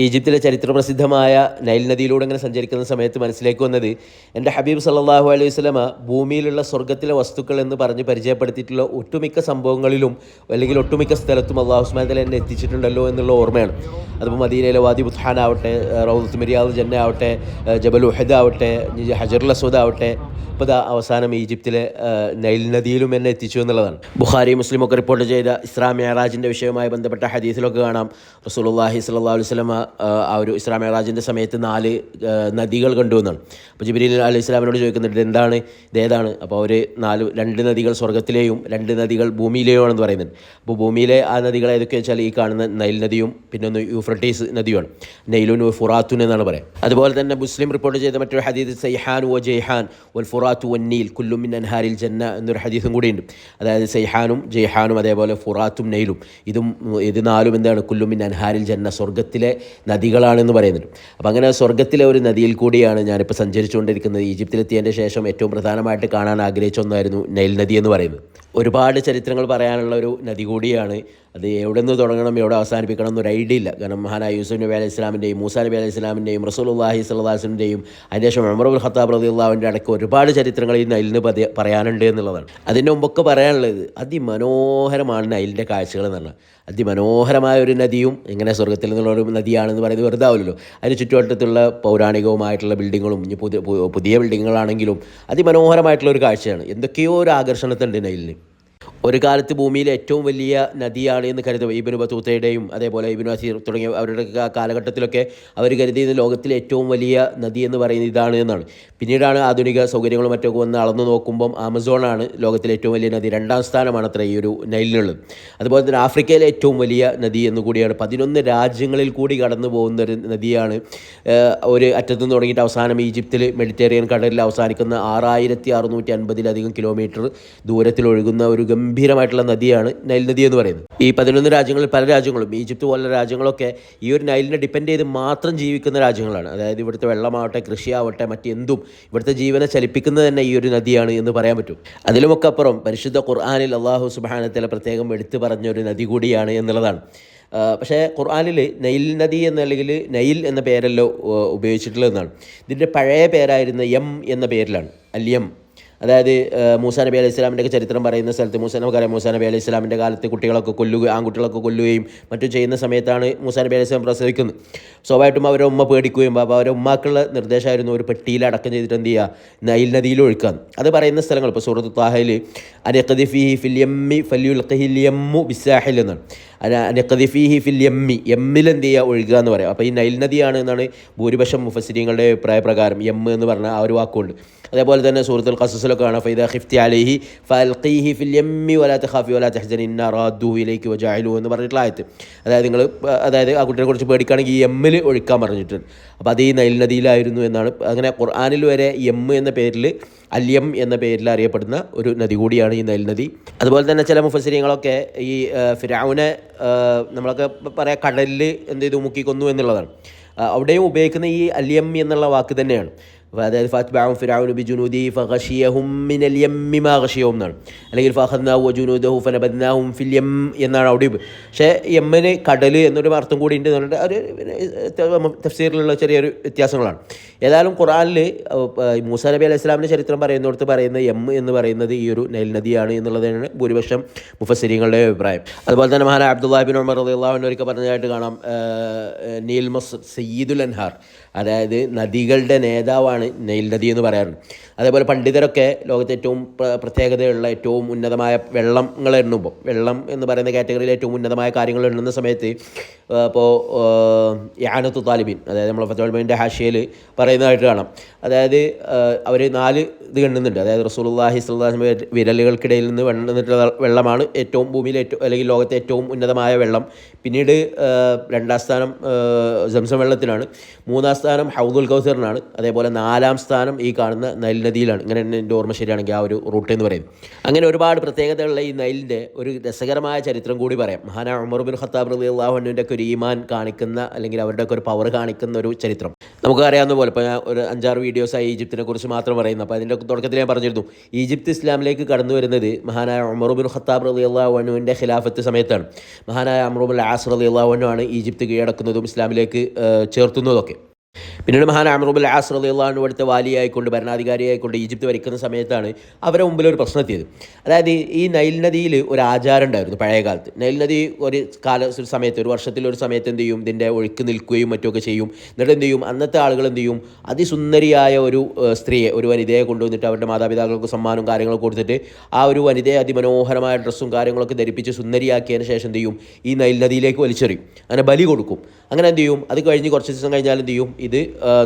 ഈജിപ്തിലെ ചരിത്രപ്രസിദ്ധമായ നൈൽ നദിയിലൂടെ അങ്ങനെ സഞ്ചരിക്കുന്ന സമയത്ത് മനസ്സിലേക്ക് വന്നത് എന്റെ ഹബീബ് സല്ലാഹു അലൈഹി വസ്ലമ ഭൂമിയിലുള്ള സ്വർഗത്തിലെ വസ്തുക്കൾ എന്ന് പറഞ്ഞ് പരിചയപ്പെടുത്തിയിട്ടുള്ള ഒട്ടുമിക്ക സംഭവങ്ങളിലും അല്ലെങ്കിൽ ഒട്ടുമിക്ക സ്ഥലത്തും അള്ളാഹു ഉസ്മാൻ തല എന്നെ എത്തിച്ചിട്ടുണ്ടല്ലോ എന്നുള്ള ഓർമ്മയാണ്. അതിപ്പോൾ മദീനയിലെ വാദി ബുദ്ഹാൻ ആവട്ടെ റൗദത്ത് മിരിയാദ് ജന്ന ആവട്ടെ ജബൽ ഉഹദ് ആവട്ടെ ഹജറുൽ അസൂദ് ആവട്ടെ ഇപ്പോൾ അവസാനം ഈജിപ്തിലെ നൈൽ നദിയിലും എന്നെ എത്തിച്ചു എന്നുള്ളതാണ്. ബുഖാരി മുസ്ലിമൊക്കെ റിപ്പോർട്ട് ചെയ്ത ഇസ്ലാം മേറാജിന്റെ വിഷയവുമായി ബന്ധപ്പെട്ട ഹദീസിലൊക്കെ കാണാം. റസൂലുള്ളാഹി അള്ളാഹി അലൈഹി വസല്ലമ ആ, ഒരു ഇസ്ലാം മേറാജിന്റെ സമയത്ത് നാല് നദികൾ കണ്ടു എന്നാണ്. അപ്പോൾ ജിബിരി അലി ഇസ്ലാമിനോട് ചോദിക്കുന്നുണ്ട് എന്താണ് ഇതേതാണ് അപ്പോൾ അവർ നാല് രണ്ട് നദികൾ സ്വർഗത്തിലെയും രണ്ട് നദികൾ ഭൂമിയിലെയും ആണെന്ന് പറയുന്നുണ്ട്. അപ്പോൾ ഭൂമിയിലെ ആ നദികൾ ഏതൊക്കെ വെച്ചാൽ ഈ കാണുന്ന നൈൽ നദിയും പിന്നെ ഒന്ന് യൂഫ്രട്ടീസ് നദിയുമാണ്. നൈലുൻ ഫുറാത്തുൻ എന്നാണ് പറയുക. അതുപോലെ തന്നെ മുസ്ലിം റിപ്പോർട്ട് ചെയ്ത മറ്റൊരു ഹദീദ് സൈഹാൻ ഒ ജയ്ഹാൻ വൽ ഫുറാത്തു വൻ നീൽ കുല്ലും മിൻ അൻഹാരിൽ ജന്ന എന്നൊരു ഹദീസും കൂടിയുണ്ട് അതായത് സൈഹാനും ജയ്ഹാനും അതേപോലെ ഫുറാത്തും നെയിലും ഇതും ഇത് നാലും എന്താണ്? കുല്ലുമിൻ അൻഹാരിൽ ജന്ന സ്വർഗത്തിലെ നദികളാണെന്ന് പറയുന്നുണ്ട്. അപ്പോൾ അങ്ങനെ സ്വർഗത്തിലെ ഒരു നദിയിൽ കൂടിയാണ് ഞാനിപ്പോൾ സഞ്ചരിച്ചുകൊണ്ടിരിക്കുന്നത്. ഈജിപ്തിലെത്തിയതിന്റെ ശേഷം ഏറ്റവും പ്രധാനമായിട്ട് കാണാൻ ആഗ്രഹിച്ച ഒന്നായിരുന്നു നൈൽ നദി എന്ന് പറയുന്നത്. ഒരുപാട് ചരിത്രങ്ങൾ പറയാനുള്ള ഒരു നദി കൂടിയാണ്. അത് എവിടെ നിന്ന് തുടങ്ങണം എവിടെ അവസാനിപ്പിക്കണം എന്നൊരു ഐഡിയ ഇല്ല. കാരണം മഹാനായ യൂസുഫ് നബി അലൈഹി ഇസ്ലാമിന്റെയും മൂസാ നബി അലൈഹി ഇസ്ലാമിന്റെയും റസൂലുള്ളാഹി സ്വല്ലാസിന്റെയും അതിനുശേഷം അമറുൽ ഖത്താബ് അള്ളാഹുവിന്റെ അടക്കം ഒരുപാട് ചരിത്രങ്ങൾ ഈ നൈലിന് പറയാനുണ്ട് എന്നുള്ളതാണ്. അതിന്റെ മുമ്പൊക്കെ പറയാനുള്ളത് അതിമനോഹരമാണ് നൈലിന്റെ കാഴ്ചകൾ എന്ന് പറഞ്ഞാൽ. അതിമനോഹരമായ ഒരു നദിയും ഇങ്ങനെ സ്വർഗത്തിൽ നിന്നുള്ള ഒരു നദിയാണെന്ന് പറയുന്നത് വെറുതെ ആവില്ലല്ലോ. അതിന് ചുറ്റുവട്ടത്തുള്ള പൗരാണികവുമായിട്ടുള്ള ബിൽഡിങ്ങുകളും ഇനി പുതിയ പുതിയ ബിൽഡിങ്ങുകളാണെങ്കിലും അതിമനോഹരമായിട്ടുള്ള ഒരു കാഴ്ചയാണ്. എന്തൊക്കെയോ ഒരു ആകർഷണത്തുണ്ട് നൈലിന്. ഒരു കാലത്ത് ഭൂമിയിലെ ഏറ്റവും വലിയ നദിയാണ് എന്ന് കരുതും. ഇബിനു ബത്തൂത്തയുടെയും അതേപോലെ ഇബിനു അസീർ തുടങ്ങിയ അവരുടെ കാലഘട്ടത്തിലൊക്കെ അവർ കരുതിയത് ലോകത്തിലെ ഏറ്റവും വലിയ നദി എന്ന് പറയുന്നത് ഇതാണ് എന്നാണ്. പിന്നീടാണ് ആധുനിക സൗകര്യങ്ങളും മറ്റൊക്കെ വന്ന് അളന്നു നോക്കുമ്പം ആമസോണാണ് ലോകത്തിലെ ഏറ്റവും വലിയ നദി. രണ്ടാം സ്ഥാനമാണ് അത്ര ഈ ഒരു നൈലിനുള്ളത് അതുപോലെ തന്നെ ആഫ്രിക്കയിലെ ഏറ്റവും വലിയ നദി എന്ന് കൂടിയാണ്. പതിനൊന്ന് രാജ്യങ്ങളിൽ കൂടി കടന്നു പോകുന്ന ഒരു നദിയാണ് ഒരു അറ്റത്തു നിന്ന് തുടങ്ങിയിട്ട് അവസാനം ഈജിപ്തിൽ മെഡിറ്ററേനിയൻ കടലിൽ അവസാനിക്കുന്ന ആറായിരത്തി അറുന്നൂറ്റി അൻപതിലധികം കിലോമീറ്റർ ദൂരത്തിൽ ഒഴുകുന്ന ഒരു ഗംഭീരമായിട്ടുള്ള നദിയാണ് നൈൽ നദി എന്ന് പറയുന്നത്. ഈ പതിനൊന്ന് രാജ്യങ്ങളിൽ പല രാജ്യങ്ങളും ഈജിപ്ത് പോലുള്ള രാജ്യങ്ങളൊക്കെ ഈ ഒരു നൈലിനെ ഡിപ്പെൻഡ് ചെയ്ത് മാത്രം ജീവിക്കുന്ന രാജ്യങ്ങളാണ്. അതായത് ഇവിടുത്തെ വെള്ളമാവട്ടെ കൃഷിയാവട്ടെ മറ്റെന്തും ഇവിടുത്തെ ജീവനെ ചലിപ്പിക്കുന്നത് തന്നെ ഈ ഒരു നദിയാണ് എന്ന് പറയാൻ പറ്റും. അതിലുമൊക്കെ അപ്പുറം പരിശുദ്ധ ഖുർആാനിൽ അള്ളാഹു സുബാനത്തിലെ പ്രത്യേകം എടുത്തു പറഞ്ഞ ഒരു നദി കൂടിയാണ് എന്നുള്ളതാണ്. പക്ഷേ ഖുർആാനിൽ നൈൽ നദി എന്ന അല്ലെങ്കിൽ നൈൽ എന്ന പേരല്ലോ ഉപയോഗിച്ചിട്ടുള്ളതെന്നാണ്. ഇതിന്റെ പഴയ പേരായിരുന്ന എം എന്ന പേരിലാണ്. അല്യം അതായത് മൂസ നബി അലൈഹി ഇസ്ലാമിന്റെ ചരിത്രം പറയുന്ന സ്ഥലത്ത് മൂസ നമുക്കറിയാം മൂസാ നബി അലൈഹി ഇസ്ലാമിന്റെ കാലത്ത് കുട്ടികളൊക്കെ കൊല്ലുക ആൺകുട്ടികളൊക്കെ കൊല്ലുകയും മറ്റും ചെയ്യുന്ന സമയത്താണ് മൂസാ നബി അലൈഹി ഇസ്ലാം പ്രസവിക്കുന്നത്. സ്വാഭാവികമായിട്ടും അവരെ ഉമ്മ പേടിക്കുകയും അപ്പോൾ അവരെ ഉമ്മാക്കുള്ള നിർദ്ദേശമായിരുന്നു ഒരു പെട്ടിയിൽ അടക്കം ചെയ്തിട്ട് എന്ത് ചെയ്യുക നൈൽ നദിയിൽ ഒഴുക്കാൻ അത് പറയുന്ന സ്ഥലങ്ങൾ ഇപ്പോൾ സൂറത്ത് താഹയിൽ അനഖദിഫിഹി ഫിൽ യമ്മി ഫല്യുൽഖിൽ എമ്മു ബിസാഹിൽ എന്നാണ്. അനഖദിഫിഹി ഫിൽ എമ്മി എമ്മിൽ എന്ത് ചെയ്യുക ഒഴുകുക എന്ന് പറയാം. അപ്പോൾ ഈ നൈൽ നദിയാണ് എന്നാണ് ഭൂരിപക്ഷം മുഫസിരിങ്ങളുടെ അഭിപ്രായ പ്രകാരം യമ്മ് എന്ന് പറഞ്ഞ ആ ഒരു വാക്കുണ്ട് അതേപോലെ തന്നെ സൂറത്തുൽ ഖസസിലൊക്കെ കാണാം ഫൈദ ഖിഫ്തി അലൈഹി ഫൽഖീഹി ഫിൽ യമ്മി വലാ തഖാഫി വലാ തഹ്സനി ഇന്ന റാദു വജഅലു എന്ന് പറഞ്ഞിട്ടുള്ള ആയത്ത്. അതായത് നിങ്ങൾ അതായത് ആ കുട്ടിയെ കുറിച്ച് പേടിക്കുകയാണെങ്കിൽ ഈ എമ്മിൽ ഒഴിക്കാൻ പറഞ്ഞിട്ടുണ്ട്. അപ്പോൾ അത് ഈ നൈൽ നദിയിലായിരുന്നു എന്നാണ്. അങ്ങനെ ഖുർആാനിൽ വരെ എം എന്ന പേരിൽ അല്യം എന്ന പേരിൽ അറിയപ്പെടുന്ന ഒരു നദി കൂടിയാണ് ഈ നൈൽ നദി. അതുപോലെ തന്നെ ചില മുഫസരിയങ്ങളൊക്കെ ഈ ഫിരാവിനെ നമ്മളൊക്കെ പറയാം കടലിൽ എന്ത് ചെയ്തു? മുക്കിക്കൊന്നു എന്നുള്ളതാണ്. അവിടെയും ഉപയോഗിക്കുന്ന ഈ അല്യം എന്നുള്ള വാക്ക് തന്നെയാണ്. അതായത് ഫാത്ബാവും فرعون ബി ജുനൂദി من മിനൽ യമ്മി മാ ഖഷിയഹും എന്നാണ് അല്ലെങ്കിൽ ഫഖദ്നാഹു വജുനൂദഹു ഫനബദ്നാഹും ഫിൽ യം എന്നാണ് അവിടെ പക്ഷേ യമ്മന് കടൽ എന്നൊരു അർത്ഥം കൂടി ഉണ്ട് എന്ന് പറഞ്ഞിട്ട് തഫ്സീറിലുള്ള ചെറിയൊരു വ്യത്യാസങ്ങളാണ്. ഏതായാലും ഖുറാനിൽ മൂസ നബി അലൈഹി ഇസ്ലാമിന്റെ ചരിത്രം പറയുന്നിടത്ത് പറയുന്ന എം എന്ന് പറയുന്നത് ഈ ഒരു നൈൽ നദിയാണ് എന്നുള്ളതാണ് ഭൂരിപക്ഷം മുഫസരിങ്ങളുടെ അഭിപ്രായം. അതുപോലെ തന്നെ മഹാന അബ്ദുല്ലാഹിബിൻ ഉമർ ഒരിക്കൽ പറഞ്ഞതായിട്ട് കാണാം നീൽ മസ് സയ്യിദുൽ അൻഹാർ. അതായത് നദികളുടെ നേതാവാണ് നൈൽ നദി എന്ന് പറയാറുണ്ട്. അതേപോലെ പണ്ഡിതരൊക്കെ ലോകത്തെ ഏറ്റവും പ്രത്യേകതയുള്ള ഏറ്റവും ഉന്നതമായ വെള്ളങ്ങൾ എണ്ണുമ്പോൾ വെള്ളം എന്ന് പറയുന്ന കാറ്റഗറിയിൽ ഏറ്റവും ഉന്നതമായ കാര്യങ്ങൾ എണ്ണുന്ന സമയത്ത് ഇപ്പോൾ യാനത്തു താലിബിൻ അതായത് നമ്മൾ ഫത്തോൾബിന്റെ ഹാഷ്യയിൽ പറയുന്നതായിട്ട് കാണാം. അതായത് അവർ നാല് ഇത് എണ്ണുന്നുണ്ട്. അതായത് അലൈഹി വസല്ലം വിരലുകൾക്കിടയിൽ നിന്ന് വെണ്ണുന്നിട്ടുള്ള വെള്ളമാണ് ഏറ്റവും ഭൂമിയിലെ ഏറ്റവും അല്ലെങ്കിൽ ലോകത്തെ ഏറ്റവും ഉന്നതമായ വെള്ളം. പിന്നീട് രണ്ടാം സ്ഥാനം ജംസം വെള്ളത്തിനാണ് മൂന്നാം സ്ഥാനം ഹൗദുൽ കൗസറിനാണ് അതേപോലെ നാലാം സ്ഥാനം ഈ കാണുന്ന നൈൽ നദിയിലാണ്. ഇങ്ങനെ എന്റെ ഓർമ്മ ശരിയാണെങ്കിൽ ആ ഒരു റൂട്ട് എന്ന് പറയും. അങ്ങനെ ഒരുപാട് പ്രത്യേകതകളുള്ള ഈ നൈലിന്റെ ഒരു രസകരമായ ചരിത്രം കൂടി പറയാം. മഹാന ഉമർ ബിൻ ഖത്താബ് റലി അള്ളാഹുവിന്റെ ഒക്കെ ഒരു ഈമാൻ കാണിക്കുന്ന അല്ലെങ്കിൽ അവരുടെ ഒക്കെ ഒരു പവർ കാണിക്കുന്ന ഒരു ചരിത്രം. നമുക്കറിയാവുന്ന പോലെ ഇപ്പോൾ ഞാൻ ഒരു അഞ്ചാറ് വീഡിയോസായി ഈജിപ്തിനെ കുറിച്ച് മാത്രം പറയുന്നു. അപ്പോൾ അതിന്റെ തുടക്കത്തിൽ ഞാൻ പറഞ്ഞിരുന്നു. ഈജിപ്ത് ഇസ്ലാമിലേക്ക് കടന്നു വരുന്നത് മഹാനായ ഉമർ ബിൻ ഖത്താബ് റലി അള്ളാഹുവിന്റെ ഖിലാഫത്ത് സമയത്താണ്. മഹാനായ അമറുബുൽ ആസ് റലി അള്ളാഹുവിനാണ് ഈജിപ്ത് കീഴടക്കുന്നതും ഇസ്ലാമിലേക്ക് ചേർത്തുന്നതൊക്കെ പിന്നീട് മഹാൻ അമറുബുൽ ആസ് റളിയല്ലാഹു അടുത്ത വാലിയായിക്കൊണ്ട് ഭരണാധികാരിയായിക്കൊണ്ട് ഈജിപ്ത് ഭരിക്കുന്ന സമയത്താണ് അവരെ മുമ്പിൽ ഒരു പ്രശ്നം എത്തിയത്. അതായത് ഈ നൈൽ നദിയിൽ ഒരു ആചാരം ഉണ്ടായിരുന്നു പഴയ കാലത്ത്. നൈൽ നദി ഒരു കാല ഒരു സമയത്ത് ഒരു വർഷത്തിൽ ഒരു സമയത്ത് എന്ത് ചെയ്യും? ഇതിന്റെ ഒഴുക്ക് നിൽക്കുകയും മറ്റുമൊക്കെ ചെയ്യും. എന്നിട്ട് എന്ത് ചെയ്യും? അന്നത്തെ ആളുകൾ എന്ത് ചെയ്യും? അതിസുന്ദരിയായ ഒരു സ്ത്രീയെ ഒരു വനിതയെ കൊണ്ടുവന്നിട്ട് അവരുടെ മാതാപിതാക്കൾക്ക് സമ്മാനവും കാര്യങ്ങളും കൊടുത്തിട്ട് ആ ഒരു വനിതയെ അതിമനോഹരമായ ഡ്രസ്സും കാര്യങ്ങളൊക്കെ ധരിപ്പിച്ച് സുന്ദരിയാക്കിയതിന് ശേഷം എന്ത് ചെയ്യും? ഈ നൈൽ നദിയിലേക്ക് വലിച്ചെറിയും. അങ്ങനെ ബലി കൊടുക്കും. അങ്ങനെ എന്ത് ചെയ്യും? അത് കഴിഞ്ഞ് കുറച്ച് ദിവസം കഴിഞ്ഞാൽ എന്ത് ചെയ്യും? ഇത്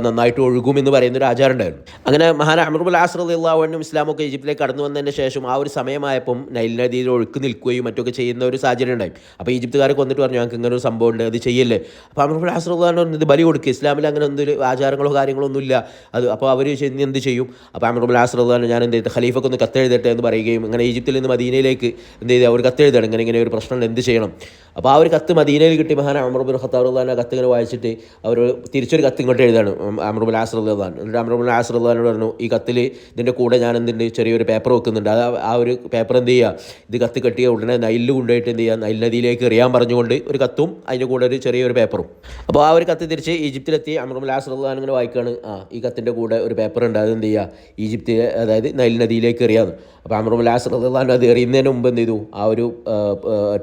നന്നായിട്ട് ഒഴുകും എന്ന് പറയുന്ന ഒരു ആചാരം ഉണ്ടായിരുന്നു. അങ്ങനെ മഹാൻ അമറുബുൽ അള്ളാഹുവിനും ഇസ്ലാമൊക്കെ ഈജിപ്തിലേക്ക് കടന്നു വന്നതിന് ശേഷം ആ ഒരു സമയമായപ്പം നൈൽ നദിയിൽ ഒഴുക്ക് നിൽക്കുകയും മറ്റൊക്കെ ചെയ്യുന്ന ഒരു സാഹചര്യം ഉണ്ടായി. അപ്പോൾ ഈജിപ്തുകാരൊക്കെ വന്നിട്ട് പറഞ്ഞു ഞങ്ങൾക്ക് ഇങ്ങനെ ഒരു സംഭവം ഉണ്ട് അത് ചെയ്യല്ലേ? അപ്പോൾ അമറുബുൽ പറഞ്ഞു ഇത് ബലി കൊടുക്കുക. ഇസ്ലാമിൽ അങ്ങനെ എന്തൊരു ആചാരങ്ങളോ കാര്യങ്ങളോ ഒന്നുമില്ല അത് അപ്പോൾ അവർ എന്ത് ചെയ്യും? അപ്പോൾ അമറുബുൽ ആസ്ർ അള്ളാഹു ഞാൻ എന്ത് ചെയ്തു? ഖലീഫൊക്കെ ഒന്ന് കത്തെഴുതട്ടെ എന്ന് പറയുകയും അങ്ങനെ ഈജിപ്തിൽ നിന്ന് മദീനയിലേക്ക് എന്ത് ചെയ്തു? അവർ കത്തെഴുതണം ഇങ്ങനെ ഇങ്ങനെ ഒരു പ്രശ്നമുണ്ട് എന്ത് ചെയ്യണം? അപ്പോൾ ആ ഒരു കത്ത് മദീനയിൽ കിട്ടി മഹാൻ അമറുബുൽ ഖത്താബ് ആ കത്ത് ഇങ്ങനെ വായിച്ചിട്ട് അവർ തിരിച്ചൊരു കത്ത് ഇങ്ങോട്ട് എഴുതാണ്. അമറുബുൽ ആസർ എന്നിട്ട് അമറുബുൽ ആസർ പറഞ്ഞു ഈ കത്തിൽ ഇതിന്റെ കൂടെ ഞാൻ എന്തുണ്ട്? ചെറിയൊരു പേപ്പർ വെക്കുന്നുണ്ട്. അത് ആ ഒരു പേപ്പർ എന്ത് ചെയ്യുക ഇത് കത്ത് കെട്ടിയ ഉടനെ നൈലിൽ കൊണ്ടുപോയിട്ട് എന്ത് ചെയ്യുക നൈൽ നദിയിലേക്ക് എറിയാൻ പറഞ്ഞുകൊണ്ട് ഒരു കത്തും അതിന്റെ കൂടെ ഒരു ചെറിയൊരു പേപ്പറും അപ്പോൾ ആ ഒരു കത്ത് തിരിച്ച് ഈജിപ്തിലെത്തി അമറുബുൽ ആസർ ഇങ്ങനെ വായിക്കുകയാണ് ആ ഈ കത്തിന്റെ കൂടെ ഒരു പേപ്പർ ഉണ്ട്. അത് എന്ത് ചെയ്യുക ഈജിപ്തി അതായത് നൈൽ നദിയിലേക്ക് എറിയാന്ന്. അപ്പോൾ അമറുബുൽ ആസർ അത് എറിയുന്നതിന് മുമ്പ് എന്ത് ചെയ്തു? ആ ഒരു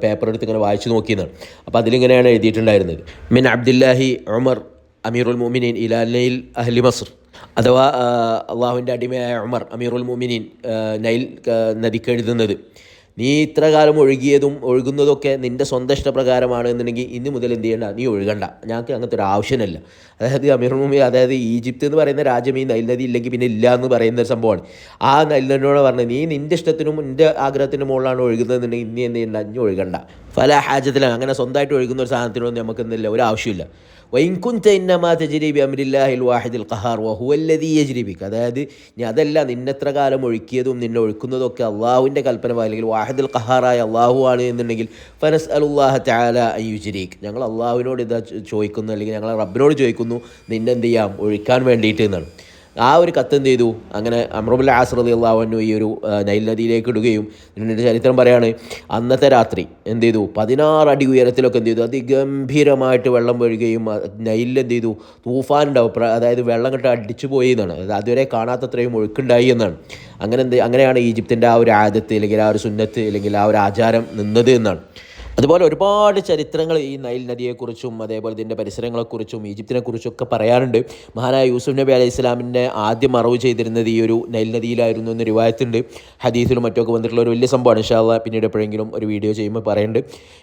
പേപ്പർ എടുത്ത് ഇങ്ങനെ വായിച്ചു നോക്കിയെന്നാണ് അപ്പോൾ അതിലിങ്ങനെയാണ് എഴുതിയിട്ടുണ്ടായിരുന്നത്. മിൻ അബ്ദുല്ലാഹി ഉമർ അമീറുൽ മോമിനീൻ ഇലാലയിൽ അഹ്ലി മസർ അഥവാ അള്ളാഹുവിന്റെ അടിമയായ ഉമർ അമീറുൽ മോമിനീൻ നൈൽ ആ, നദിക്ക് എഴുതുന്നത്. നീ ഇത്ര കാലം ഒഴുകിയതും ഒഴുകുന്നതൊക്കെ നിന്റെ സ്വന്തം ഇഷ്ടപ്രകാരമാണ് എന്നുണ്ടെങ്കിൽ ഇന്ന് മുതൽ എന്ത് ചെയ്യണ്ട? നീ ഒഴുകണ്ട. ഞങ്ങൾക്ക് അങ്ങനത്തെ ഒരു ആവശ്യമല്ല. അതായത് അമീർ മുമി അതായത് ഈജിപ്ത് എന്ന് പറയുന്ന രാജ്യം ഈ നൈൽ നദി ഇല്ലെങ്കിൽ പിന്നെ ഇല്ല എന്ന് പറയുന്ന ഒരു സംഭവമാണ്. ആ നൈൽ നദിയോട് പറഞ്ഞത് നീ നിന്റെ ഇഷ്ടത്തിനും നിന്റെ ആഗ്രഹത്തിനും മുകളിലാണ് ഒഴുകുന്നതെന്നുണ്ടെങ്കിൽ ഇനി എന്ത് ചെയ്യണ്ട? നീ ഒഴുകണ്ട. പല ഹാജത്തിലാണ് അങ്ങനെ സ്വന്തമായിട്ട് ഒഴുകുന്ന ഒരു സാധനത്തിനൊന്നും നമുക്ക് എന്തില്ല ഒരു ആവശ്യമില്ല. വൈൻകുൻത ഇന്നമാ തജരീബി അമിരില്ലാഹിൽ വാഹിദിൽ ഖഹാർ വഹുവല്ലദീ യജ്രിബിക്ക് അതായത് നീ അതല്ല നിന്നെത്ര കാലം ഒഴുക്കിയതും നിന്നെ ഒഴുക്കുന്നതൊക്കെ അള്ളാഹുവിന്റെ കൽപ്പന അല്ലെങ്കിൽ വാഹിദുൽ ഖഹാറായ അള്ളാഹു ആണ് എന്നുണ്ടെങ്കിൽ ഫനസ് അലുല്ലാഹ ചാല യുജരീഖ് ഞങ്ങൾ അള്ളാഹുവിനോട് ഇതാ ചോദിക്കുന്നു അല്ലെങ്കിൽ ഞങ്ങൾ റബ്ബിനോട് ചോദിക്കുന്നു നിന്നെന്ത് ചെയ്യാം? ഒഴിക്കാൻ വേണ്ടിയിട്ട് എന്നാണ്. ആ ഒരു കത്ത് എന്ത് ചെയ്തു? അങ്ങനെ അമ്രബുല്ല ആസ്രതി അള്ളാഹുനു ഈ ഒരു നൈൽ നദിയിലേക്ക് ഇടുകയും ഇതിന്റെ ചരിത്രം പറയാണ് അന്നത്തെ രാത്രി എന്ത് ചെയ്തു? പതിനാറ് അടി ഉയരത്തിലൊക്കെ എന്ത് ചെയ്തു? അതിഗംഭീരമായിട്ട് വെള്ളം വീഴുകയും നൈലിൽ എന്ത് ചെയ്തു? തൂഫാൻ ഉണ്ടാവും. അതായത് വെള്ളം കെട്ട് അടിച്ചു പോയി എന്നാണ്. അതായത് അതുവരെ കാണാത്തത്രയും ഒഴുക്കുണ്ടായി എന്നാണ്. അങ്ങനെ എന്ത് അങ്ങനെയാണ് ഈജിപ്തിന്റെ ആ ഒരു ആദത്ത് അല്ലെങ്കിൽ ആ ഒരു സുന്നത്ത് അല്ലെങ്കിൽ ആ ഒരു ആചാരം നിന്നത് എന്നാണ്. അതുപോലെ ഒരുപാട് ചരിത്രങ്ങൾ ഈ നൈൽ നദിയെക്കുറിച്ചും അതേപോലെ ഇതിന്റെ പരിസരങ്ങളെക്കുറിച്ചും ഈജിപ്തിനെക്കുറിച്ചും ഒക്കെ പറയാറുണ്ട്. മഹാനായ യൂസുഫ് നബി അലൈഹി ഇസ്ലാമിന്റെ ആദ്യം അറിവ് ചെയ്തിരുന്നത് ഈ ഒരു നൈൽ നദിയിലായിരുന്നു എന്ന് റിവായത്തുണ്ട്. ഹദീസിലും മറ്റൊക്കെ വന്നിട്ടുള്ള ഒരു വലിയ സംഭവമാണ്. ഇൻഷാല്ല പിന്നീട് എപ്പോഴെങ്കിലും ഒരു വീഡിയോ ചെയ്യുമ്പോൾ പറയുന്നുണ്ട്.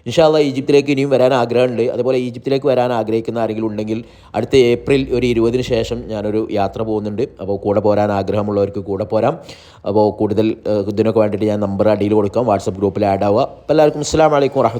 ഇൻഷാല്ല ഈജിപ്തിലേക്ക് ഇനിയും വരാൻ ആഗ്രഹമുണ്ട്. അതുപോലെ ഈജിപ്തിലേക്ക് വരാൻ ആഗ്രഹിക്കുന്ന ആരെങ്കിലും ഉണ്ടെങ്കിൽ അടുത്ത ഏപ്രിൽ ഒരു ഇരുപതിന് ശേഷം ഞാനൊരു യാത്ര പോകുന്നുണ്ട്. അപ്പോൾ കൂടെ പോരാൻ ആഗ്രഹമുള്ളവർക്ക് കൂടെ പോരാം. അപ്പോൾ കൂടുതൽ ഇതിനൊക്കെ വേണ്ടിയിട്ട് ഞാൻ നമ്പർ അടിയിൽ കൊടുക്കാം. വാട്സപ്പ് ഗ്രൂപ്പിൽ ആഡ് ആവുക. അപ്പോൾ എല്ലാവർക്കും അസ്സാം വലൈക്കും